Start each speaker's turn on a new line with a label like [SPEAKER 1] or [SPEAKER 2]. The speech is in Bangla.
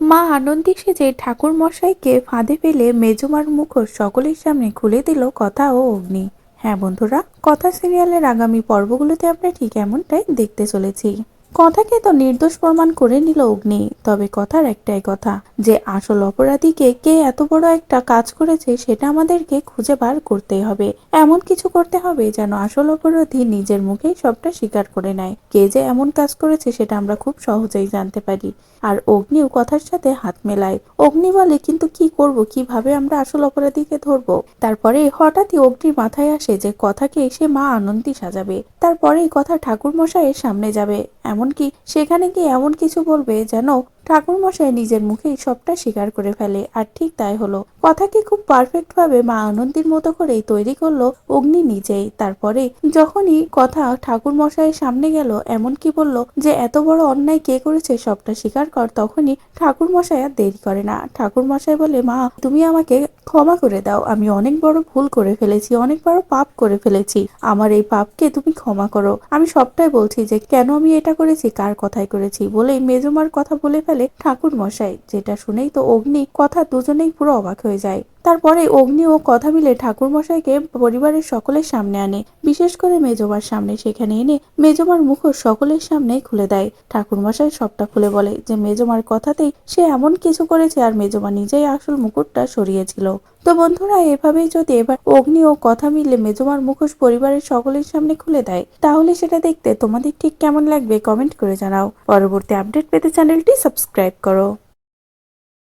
[SPEAKER 1] মা আনন্দে সেজে ঠাকুর মশাইকে ফাঁদে ফেলে মেজমার মুখোশ সকলের সামনে খুলে দিল কথা ও অগ্নি। হ্যাঁ বন্ধুরা, কথা সিরিয়ালের আগামী পর্বগুলোতে আমরা ঠিক এমনটাই দেখতে চলেছি। কথাকে তো নির্দোষ প্রমাণ করে নিল অগ্নি, তবে কথার একটাই কথা, যে আসল অপরাধীকে কে এত বড় একটা কাজ করেছে সেটা আমাদেরকে খুঁজে বার করতেই হবে। এমন কিছু করতে হবে যেন আসল অপরাধী নিজের মুখেই সবটা স্বীকার করে নেয়। কে যে এমন কাজ করেছে সেটা আমরা খুব সহজেই জানতে পারি। আর অগ্নিও কথার সাথে হাত মেলায়। অগ্নি বলে, কিন্তু কি করব? কীভাবে আমরা আসল অপরাধীকে ধরবো? তারপরে হঠাৎই অগ্নির মাথায় আসে যে কথাকে এসে মা আনন্দী সাজাবে। তারপরে কথা ঠাকুর মশাইয়ের সামনে যাবে। এমনকি সেখানে গিয়ে এমন কিছু বলবে যেন ঠাকুরমশাই নিজের মুখেই সবটা স্বীকার করে ফেলে, আর ঠিক তাই হলো। কথাকে খুব পারফেক্ট ভাবে মা আনন্দের মতো করেই তৈরি করল অগ্নি নিজেই। তারপরে যখনই কথা ঠাকুর মশাইয়ের সামনে গেল, এমন কি বলল যে, এত বড় অন্যায় কে করেছে সবটা স্বীকার কর? তখনই ঠাকুর মশাই আর দেরি করে না। ঠাকুর মশাই বলে, মা, তুমি আমাকে ক্ষমা করে দাও। আমি অনেক বড় ভুল করে ফেলেছি, অনেক বড় পাপ করে ফেলেছি। আমার এই পাপকে তুমি ক্ষমা করো। আমি সবটাই বলছি যে, কেন আমি এটা করেছি, কার কথাই করেছি? বলেই মেজমার কথা বলে ফেলে ঠাকুর মশাই যেটা শুনেই তো অগ্নি কথা দুজনেই পুরো অবাক হয়ে যায়। তারপরে অগ্নি ও কথা মিলে ঠাকুর মশাইকে পরিবারের সকলের সামনে আনে। বিশেষ করে মেজমার সামনে। সেখানে এনে মেজমার মুখোশ সকলের সামনে খুলে দেয়। ঠাকুর মশাই সবটা খুলে বলে যে, মেজমার কথাতেই সে এমন কিছু করেছে আর মেজমা নিজেই আসল মুকুটটা সরিয়েছিল। তো বন্ধুরা, এভাবেই যদি এবার অগ্নি ও কথা মিলে মেজমার মুখোশ পরিবারের সকলের সামনে খুলে দেয়, তাহলে সেটা দেখতে তোমাদের ঠিক কেমন লাগবে কমেন্ট করে জানাও। পরবর্তী আপডেট পেতে চ্যানেলটি সাবস্ক্রাইব করো।